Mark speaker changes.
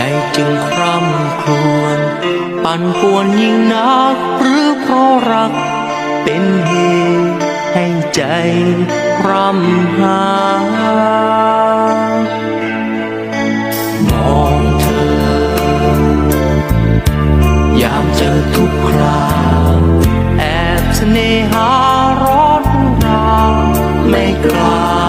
Speaker 1: ใยจึงคร่ำครวญปั่นป่วนยิ่งนัก หรือเพราะรัก เป็นเหตุให้ใจคร่ำหามองเธอยามเจอทุกคราแอบเสน่หาร้อนราไม่กล้า